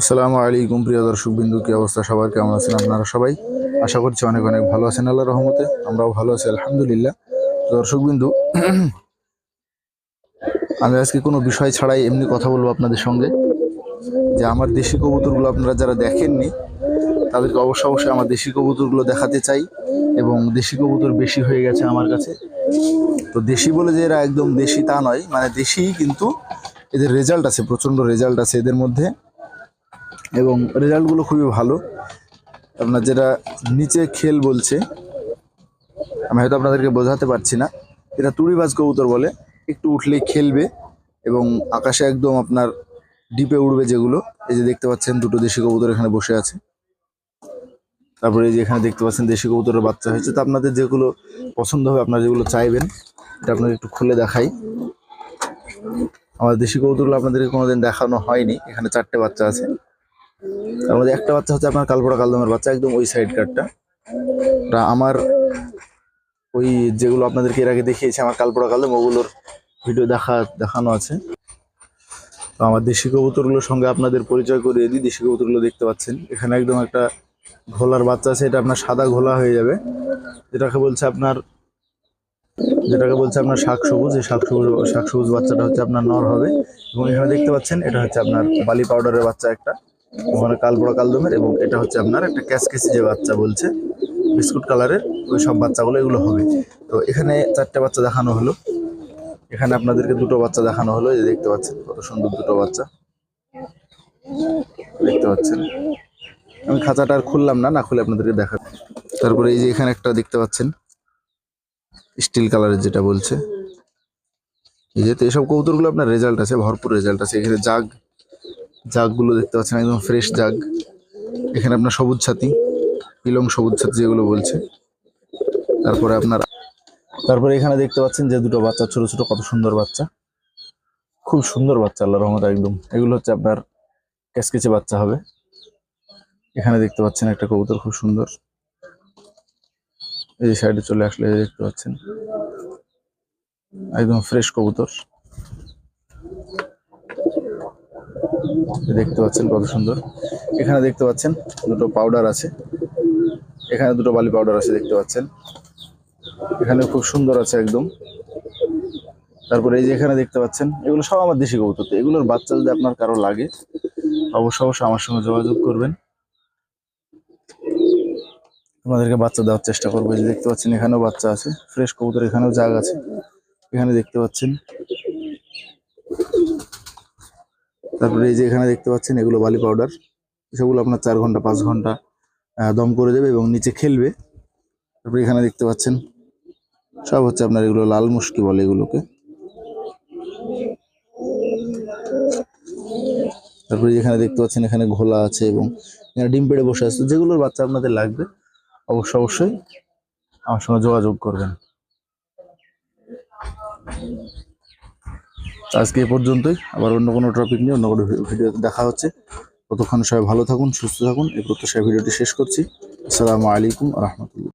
আসসালামু আলাইকুম, প্রিয় দর্শক বিন্দু কি অবস্থা সবার? কেমন আছেন আপনারা সবাই? আশা করছি অনেক অনেক ভালো আছেন আল্লাহ রহমতে। আমরাও ভালো আছি, আলহামদুলিল্লাহ। দর্শক বিন্দু আমি আজকে কোনো বিষয় ছাড়াই এমনি কথা বলব আপনাদের সঙ্গে। যে আমার দেশি কবুতরগুলো আপনারা যারা দেখেননি, তাদেরকে অবশ্য অবশ্যই আমার দেশি কবুতরগুলো দেখাতে চাই এবং দেশি কবুতর বেশি হয়ে গেছে আমার কাছে। তো দেশি বলে যে এরা একদম দেশি তা নয় মানে দেশি কিন্তু এদের রেজাল্ট আছে, প্রচণ্ড রেজাল্ট আছে এদের মধ্যে। এবং রেজাল্টগুলো খুবই ভালো। আপনার যেটা নিচে খেল বলছে, আমি হয়তো আপনাদেরকে বোঝাতে পারছি না। এটা তুড়িবাজ কবুতর বলে, একটু উঠলেই খেলবে এবং আকাশে একদম আপনার ডিপে উড়বে যেগুলো। এই যে দেখতে পাচ্ছেন, দুটো দেশি কবুতর এখানে বসে আছে। তারপরে এই যে এখানে দেখতে পাচ্ছেন, দেশি কবুতরের বাচ্চা হয়েছে। তো আপনাদের যেগুলো পছন্দ হবে, আপনারা যেগুলো চাইবেন, এটা আপনাদের একটু খুলে দেখাই। আমার দেশি কবুতরগুলো আপনাদেরকে কোনোদিন দেখানো হয়নি, এখানে চারটে বাচ্চা আছে। তার মধ্যে একটা বাচ্চা হচ্ছে আপনার কালপোড়া কালদমের বাচ্চা, একদম ওই সাইড কার্ডটা আমার ওই যেগুলো আপনাদেরকে এর আগে দেখিয়েছি, আমার কালপোড়া কালদম, ওগুলোর ভিডিও দেখা, দেখানো আছে। তো আমার দেশি কবুতরগুলোর সঙ্গে আপনাদের পরিচয় করিয়ে দিই। দেশি কবুতরগুলো দেখতে পাচ্ছেন। এখানে একদম একটা ঘোলার বাচ্চা আছে, এটা আপনার সাদা ঘোলা হয়ে যাবে। যেটাকে বলছে আপনার, যেটাকে বলছে আপনার শাক সবুজ, এই শাক সবুজ শাক সবুজ বাচ্চাটা হচ্ছে আপনার নর হবে। এবং এখানে দেখতে পাচ্ছেন, এটা হচ্ছে আপনার বালি পাউডারের বাচ্চা একটা। ওখানে কালবড়া কালদমের এবং এটা হচ্ছে আপনার একটা ক্যাসকেসি যে বাচ্চা বলছে, বিস্কুট কালারের, ওই সব বাচ্চাগুলো এগুলো হবে। তো এখানে চারটে বাচ্চা দেখানো হলো। এখানে আপনাদেরকে দুটো বাচ্চা দেখানো হলো যে দেখতে পাচ্ছেন, কত সুন্দর দুটো বাচ্চা। দেখতে পাচ্ছেন। আমি খাঁচাটা আর খুললাম না না খুলে আপনাদেরকে দেখা তারপরে এই যে এখানে একটা দেখতে পাচ্ছেন, স্টিল কালারের যেটা বলছে। এই যে তো এইসব কবুতরগুলো আপনার রেজাল্ট আছে, ভরপুর রেজাল্ট আছে। এখানে জাগ জাগগুলো দেখতে পাচ্ছেন, একদম ফ্রেশ জাগ। এখানে আপনার সবুজ ছাতি পিলং সবুজ ছাতি যেগুলো বলছে। তারপরে আপনার, তারপরে এখানে দেখতে পাচ্ছেন যে দুটো বাচ্চা, ছোট ছোট কত সুন্দর বাচ্চা। খুব সুন্দর বাচ্চা আল্লাহ রহমত একদম। এগুলো হচ্ছে আপনার ক্যাসকেচে বাচ্চা হবে। এখানে দেখতে পাচ্ছেন একটা কবুতর খুব সুন্দর। এই সাইডে চলে আসলে দেখতে পাচ্ছেন। একদম ফ্রেশ কবুতর এই দেখতে পাচ্ছেন কত সুন্দর। এখানে দেখতে পাচ্ছেন দুটো পাউডার আছে। এখানে দুটো বালি পাউডার আছে দেখতে পাচ্ছেন। এখানে খুব সুন্দর আছে একদম। তারপরে এই যে এখানে দেখতে পাচ্ছেন, এগুলো সব আমার দেশি কবুতর তো। এগুলোর বাচ্চা যদি আপনার কারও লাগে, অবশ্য অবশ্যই আমার সঙ্গে যোগাযোগ করবেন। তোমাদেরকে বাচ্চা দেওয়ার চেষ্টা করব। দেখতে পাচ্ছেন, এখানেও বাচ্চা আছে। ফ্রেশ কবুতর এখানেও জাগ আছে। এখানে দেখতে পাচ্ছেন তারপরে এই যে এখানে দেখতে পাচ্ছেন, এগুলো বালি পাউডার সেগুলো আপনার চার ঘণ্টা, পাঁচ ঘণ্টা দম করে দেবে এবং নিচে খেলবে। তারপরে এখানে দেখতে পাচ্ছেন, সব হচ্ছে আপনার এগুলো লাল মুশকি বলে এগুলোকে। তারপরে যেখানে দেখতে পাচ্ছেন, এখানে ঘোলা আছে এবং এখানে ডিম পেড়ে বসে আছে। যেগুলোর বাচ্চা আপনাদের লাগবে, অবশ্য অবশ্যই আমার সঙ্গে যোগাযোগ করবেন। আজকে এ পর্যন্তই। আবার অন্য কোনো টপিক নিয়ে অন্য কোনো ভিডিও দেখা হচ্ছে। ততক্ষণ সবাই ভালো থাকুন, সুস্থ থাকুন। এই প্রত্যাশায় ভিডিওটি শেষ করছি। আসসালামু আলাইকুম রহমতুল্লাহ।